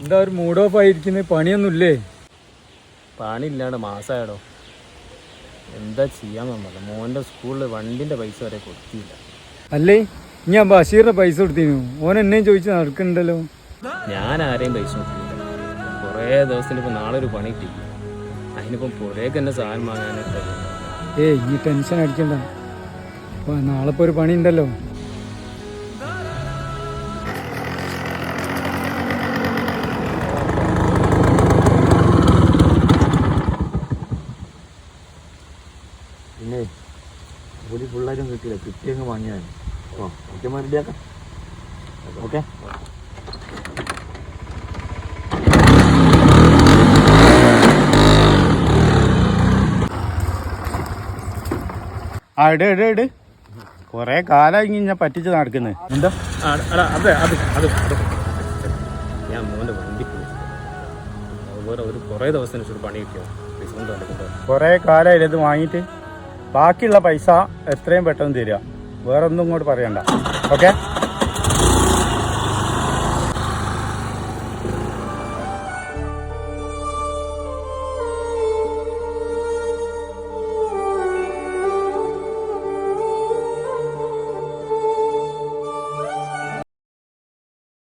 എന്താ ഒരു mood off ആയിരിക്കുന്നത് പണിയൊന്നുമില്ലേ? പണിയില്ലാണ്ട് മാസമായടോ എന്താ ചെയ്യാൻ പറ്റില്ല മോന്റെ സ്കൂളിൽ വണ്ടിന്റെ പൈസ വരെ കൊടുത്തില്ല. അല്ലേ? ഞാൻ ബഷീറിന്റെ പൈസ കൊടുത്തിരുന്നു മോൻ എന്നെയും ചോദിച്ച് നടക്കുന്നുണ്ടല്ലോ ഞാൻ ആരെയും പൈസ കൊടുത്തില്ല. കുറേ ദിവസത്തിന് ഇപ്പം നാളെ ഒരു പണി കിട്ടി. അതിനിപ്പം പുറേക്ക് തന്നെ സാധനം വാങ്ങാനൊക്കെ ഏയ് ഈ ടെൻഷൻ അടിക്കണ്ട. നാളെ ഇപ്പൊ ഒരു പണി ഉണ്ടല്ലോ പിന്നെ ഒരു പിള്ളേരും കിട്ടിയില്ല. കിട്ടിയങ്ങ് വാങ്ങിയാൽ ഓ ഓക്കെ റെഡിയാക്കാം ഓക്കെ ആ ഇട് ഇട് ഇട്. കൊറേ കാലമായി ഞാൻ പറ്റിച്ച് നടക്കുന്നത് എന്താ? അതെ അതെ അത് ഞാൻ മോന്റെ വണ്ടി പോയി. അതുപോലെ ഒരു കുറേ ദിവസത്തിന് പണി കിട്ടിയോ? കുറേ കാലം ഇത് വാങ്ങിയിട്ട്? ബാക്കിയുള്ള പൈസ എത്രയും പെട്ടെന്ന് തരിക. വേറെ ഒന്നും ഇങ്ങോട്ട് പറയണ്ട. ഓക്കെ